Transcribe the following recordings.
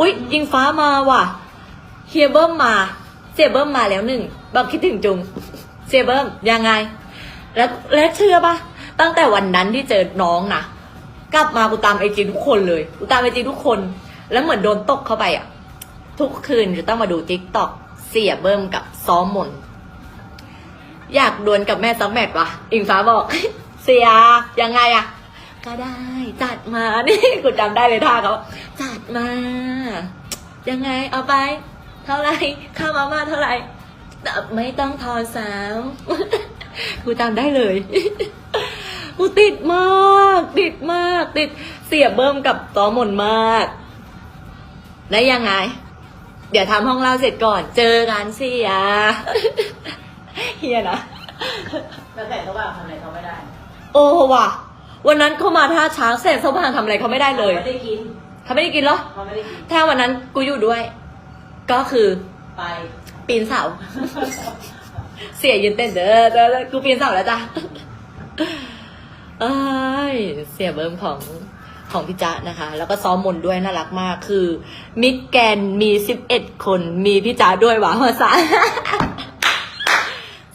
อุ๊ยยิงฟ้ามาว่ะเฮียเบิ้มมาเสียเบิ้มมาแล้วหนึ่งบอกคิดถึงจุงเสียเบิ้มยังไง แล้วแล้วเชื่อปะตั้งแต่วันนั้นที่เจอน้องนะกลับมากูตามไอจีทุกคนเลยกูตามไอจีทุกคน แล้วเหมือนโดนตกเข้าไปอะ ทุกคืนจะต้องมาดูทิกตอกเสียเบิ้มกับซ้อมมน อยากดวลกับแม่ซักแมทวะอิงฟ้าบอก เสียยังไงอะ ก็ได้ จัดมานี่กูจำได้เลยท่าเขาจัดมา ยังไงเอาไป เท่าไหร่ข้าวมาม่าเท่าไหร่แต่ไม่ต้องทอนสาวกูจำได้เลยกูติดมาก ติดมาก ติดเสียเบิ้มกับต้อมนมาก แล้วยังไง เดี๋ยวทำห้องเราเสร็จก่อน เจอกันเสียเฮียนะแล้วแต่เขาว่าทำอะไรเขาไม่ได้ โอ้ว่ะ วันนั้นเขามาท่าช้างเสร็จสะพานทำอะไรเขาไม่ได้เลยไม่ได้กินเขาไม่ได้กินเหรอเขาไม่ได้กินถ้าวันนั้นกูอยู่ด้วย ก็คือไปปีนเสา เสียยืนเต้นเด้อเด้อเด้อกูปีนเสาแล้วจ้ะเอ้ยเสียเบิ้มของของพี่จ๊ะนะคะ แล้วก็ซ้อมมนต์ด้วยน่ารักมากคือ มิดแกนมีสิบเอ็ดคนมีพี่จ๊ะด้วยหวะภาษา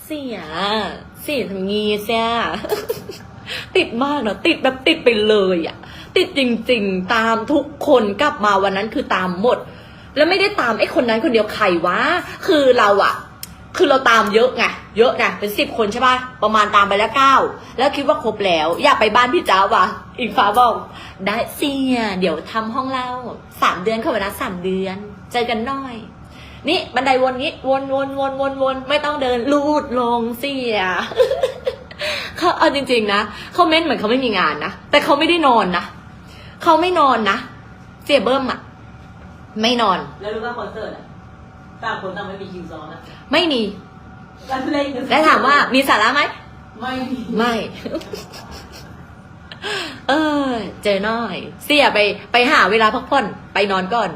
เสียเสียทำงี้เสีย ติดมากเนะติดแบบติดไปเลยอะติดจริง ๆ ตามทุกคนกลับมาวันนั้นคือตามหมด แล้วไม่ได้ตามไอ้คนนั้นคนเดียวใครวะคือเราอะคือเราตามเยอะไงเยอะไงเป็นสิบคนใช่ปะประมาณตามไปแล้วเก้าแล้วคิดว่าครบแล้ว อยากไปบ้านพี่จ้าวะอีกฟ้าบอกได้เสียเดี๋ยวทำห้องเราสามเดือนเข้าไปนะสามเดือน เจอกันหน่อย นี่บันไดวนงี้วนวนวนวนวนไม่ต้องเดินลูดลงเสีย เขาเอาจริง ๆ นะเขาเม้นเหมือนเขาไม่มีงานนะแต่เขาไม่ได้นอนนะเขาไม่นอนนะเสียเบิ้มอะไม่นอน แล้วรู้ว่าคอนเสิร์ตอะต่างคนต่างไม่มีคิวซ้อมนะไม่มีแล้วเล่นกันแล้วถามว่ามีสาระไหมไม่มีไม่ เออ เจอหน่อย เสียไปไปหาเวลาพักผ่อน ไปนอนก่อน